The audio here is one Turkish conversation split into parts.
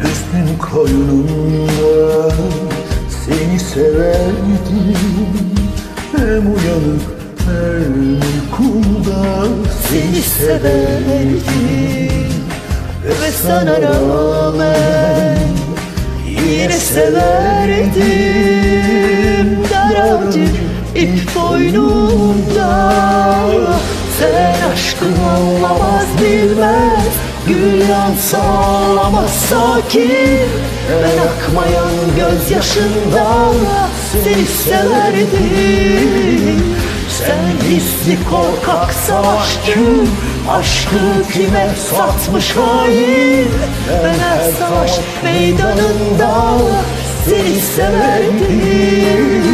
Hüznün koynunda Seni severdim. Hem uyanık hem uykumda Seni severdim. Ve sana rağmen Yine severdim. Daracık ip boynumda. Sen aşkın anlamaz bilmez Gül yansa ağlamaz sakin. Ben akmayan gözyaşından Seni severdim. Sen hisli korkak savaşçı Aşkı kime satmış hain? Ben her savaş meydanında Seni severdim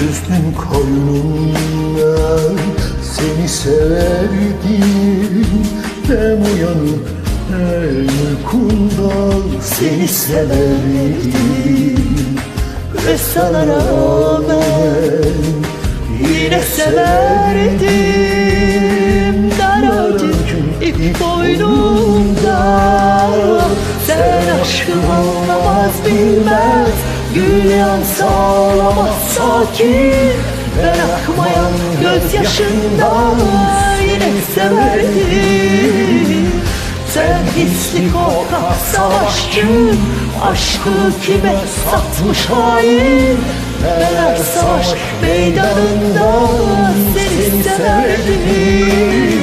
Hüznün koynunda Seni severdim Hem uyanık hem uykumda Seni severdim Ve sana rağmen Yine severdim. Daracık ip boynumda. Sen aşkı anlamaz bilmez. Gül yansa ağlamaz sakin Ben akmayan gözyaşından Yine severdim sen hisli korkak savaşçı Aşkı kime satmış hain? Ben her savaş meydanında Seni severdim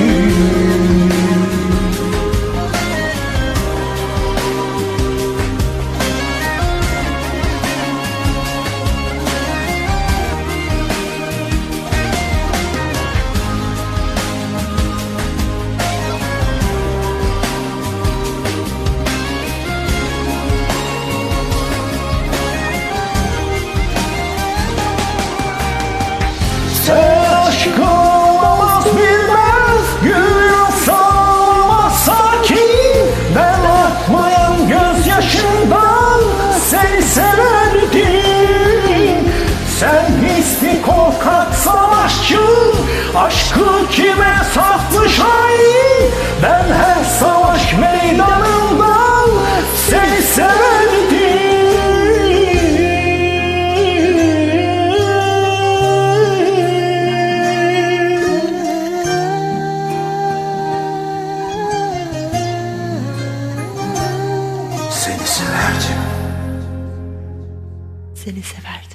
Seni severdim.